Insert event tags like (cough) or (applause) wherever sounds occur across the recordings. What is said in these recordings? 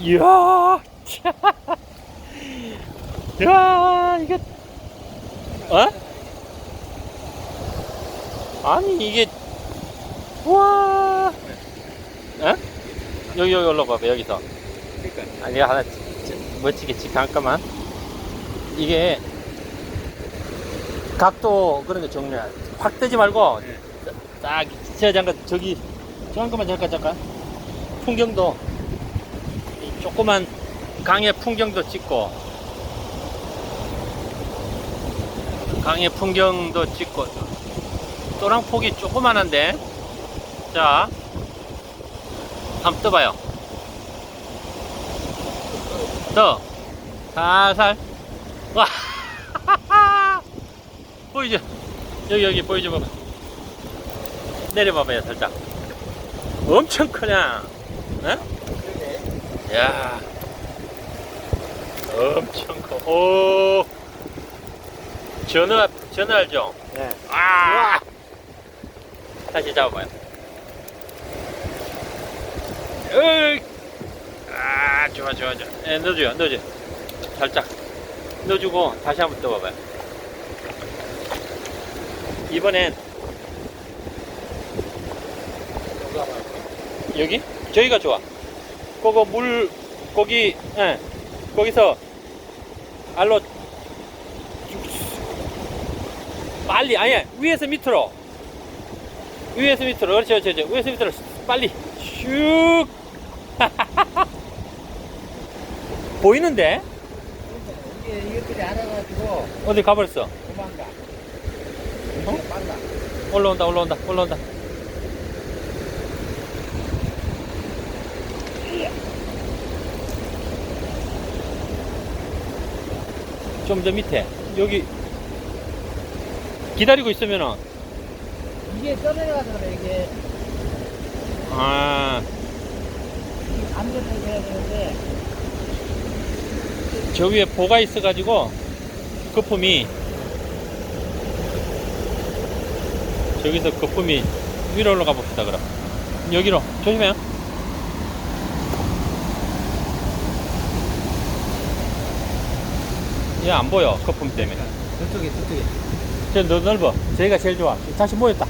이야, 차. 야, 이게, 어? 아니, 이게, 와, 어? 여기, 여기 올라봐봐, 여기서. 그러니까 아니, 하나 멋지게 찍 잠깐만. 이게, 각도 그런 거 정리해. 확 뜨지 말고, 네. 딱, 저, 잠깐, 저기, 잠깐만, 잠깐, 잠깐. 풍경도, 이 조그만 강의 풍경도 찍고, 강의 풍경도 찍고, 또랑폭이 조그만한데, 자, 한번 떠봐요. 떠. 살살. 와. (laughs) 보이죠? 여기, 여기 보이죠? 봐봐. 내려봐봐요, 살짝. 엄청 크냐? 어? 야. 엄청 커. 오. 전어, 전어 알죠? 네. 아! 다시 잡아봐요. 으이! 아, 좋아, 좋아, 좋아. 예, 넣어줘요, 넣어줘요. 살짝. 넣어주고, 다시 한번 떠봐봐요. 이번엔, 여기? 저기가 좋아. 그거 물, 거기, 예. 거기서, 알로, 빨리, 아니, 위에서 밑으로. 위에서 밑으로. 그렇죠, 그렇죠, 그렇죠. 위에서 밑으로. 빨리. 슉! (laughs) 보이는데? 이게 이것들이 알아가지고 어디 가버렸어? 도망가. 어? 빨라. 올라온다, 올라온다, 올라온다. 좀 더 밑에. 여기. 기다리고 있으면은, 이게 떠내려가서 그래 이게 아, 안전하게 해야 되는데 저 위에 보가 있어 가지고, 거품이, 저기서 거품이 위로 올라가 봅시다, 그럼. 여기로. 조심해요. 얘안 보여, 거품 때문에. 저쪽에 저쪽에 저너 넓어. 저희가 제일 좋아. 다시 모였다.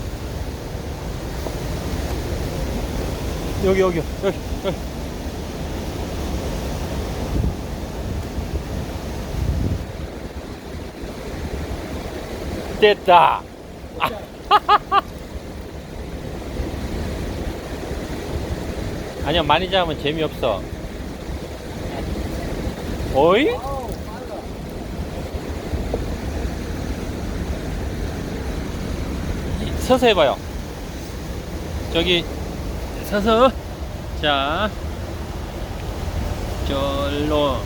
여기, 여기, 여기, 여기. 됐다. 아. (laughs) 아니야, 많이 잡으면 재미없어. 어이? 아우 빨라. 서서 해봐요. 저기 서서 자 절로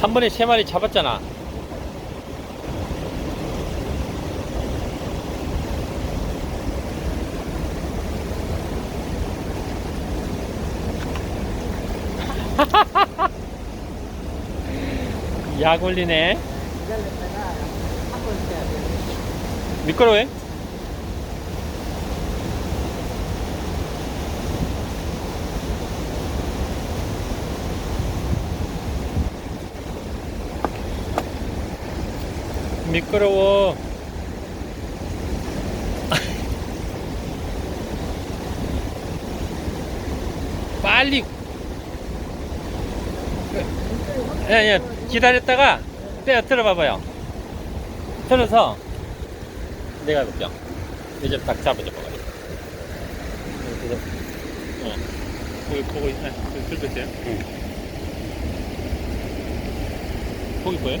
한 번에 세 마리 잡았잖아. 약 올리네. 미끄러워. 미끄러워. (laughs) 빨리. 예, 예. 기다렸다가 빼어 들어봐봐요. 들어서 내가 해볼게요. 이제 딱 잡아줘 봐봐요. 어. 거기 보고 있네. 거기 들고 있어요? 응. 거기 보여?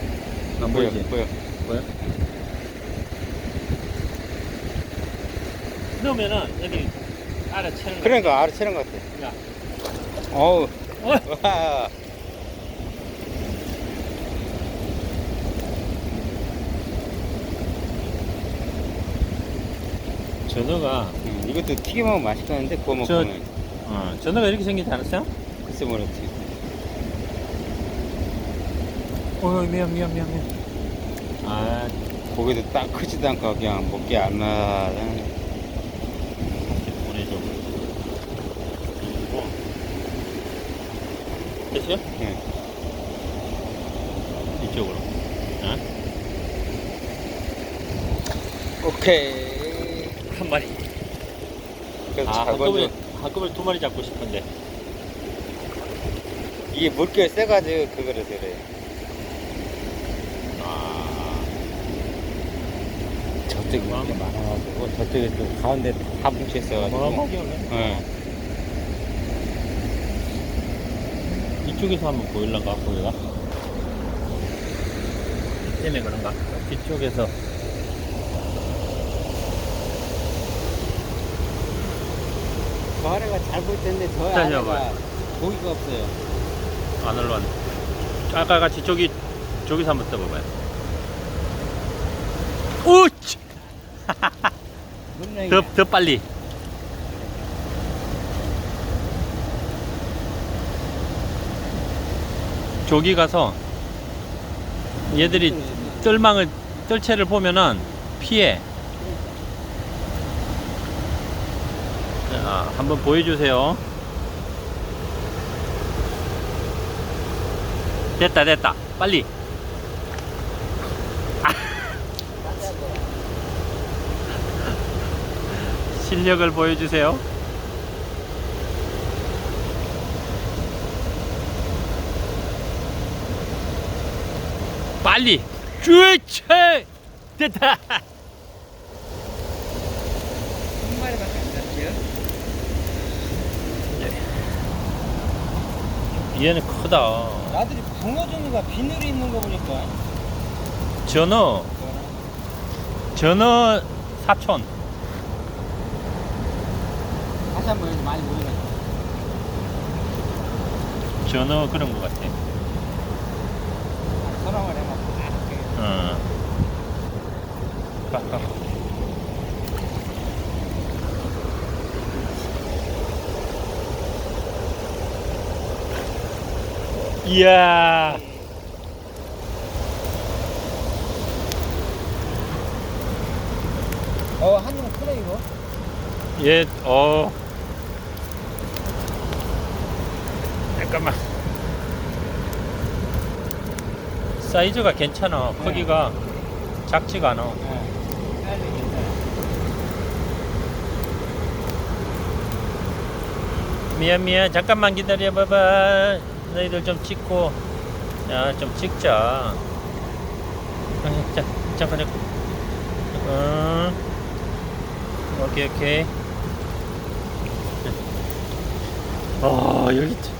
안 보이지? 보여. 보여? 넣으면은 여기 알아채는 거. 그러니까 알아채는 것 같아. 야. 어우. 어? 와. 전어가 음, 이것도 튀김하면 맛있다는데 구워 저- 먹으면 어, 전어가 이렇게 생기지 않았어요? 글쎄 모르겠지. 어 미안 미안 미안 미안. 아 고기도 딱 크지도 않고 그냥 먹기 안 나. 보내줘. 그리고 됐어요? 예. 이쪽으로. 어? 오케이. 한 마리. 아, 한꺼번에, 좀 한꺼번에 두 마리 잡고 싶은데. 이게 물결 세가지고 그거를 그래. 아, 저쪽에 이렇게 많아가지고 저쪽에 또 가운데 다 뭉쳐 있어가지고. 어마어마하게 오네. 예. 이쪽에서 한번 보일란가, 고기가? 때문에 그런가? 뒤쪽에서. 저 아래가 잘 보일 텐데 저 자, 아래가. 고기가 없어요. 안 올라왔네. 아까 같이 저기, 저기서 한번 떠봐봐요. 우치! 분명히 더, 더 빨리. 저기 가서 얘들이 뜰망을, 뜰채를 보면은 피해. 자, 한번 보여주세요. 됐다, 됐다. 빨리. (laughs) 실력을 보여주세요. 빨리. 쭈치! 됐다. 한 마리밖에 안 잡지요? 얘는 크다. 나들이 붕어준이가 비늘이 있는 거 보니까 전어, 전어 사촌. 다시 한번 많이 보이네. 전어 그런 것 같아. 서랑을 해갖고 어. 빡빡. 이야. 어, 한놈 크네 이거. 얘, 어. 잠깐만. 사이즈가 괜찮아. 크기가 작지가 않아. 네. 괜찮아. 미안, 미안. 잠깐만 기다려봐봐. 너희들 좀 찍고. 야, 좀 찍자. 아, 자, 잠깐, 잠깐. 어. 오케이, 오케이. 아, 여기. 저-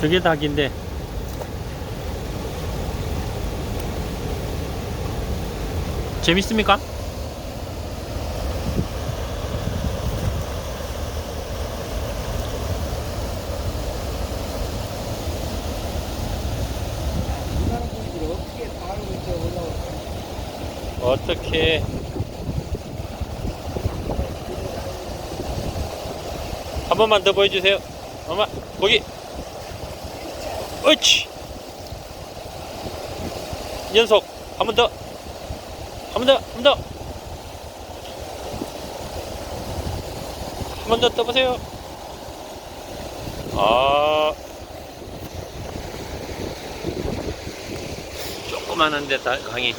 저게 닭인데. 재밌습니까? 이만한 고기들이 어떻게 바로 이렇게 올라올까? 어떻게? 한 번만 더 보여주세요. 엄마 거기. 옳지 연속. 한 번 더. 한 번 더 한 번 더. 한 번 더 떠보세요. 아. 조그만한데 다 강이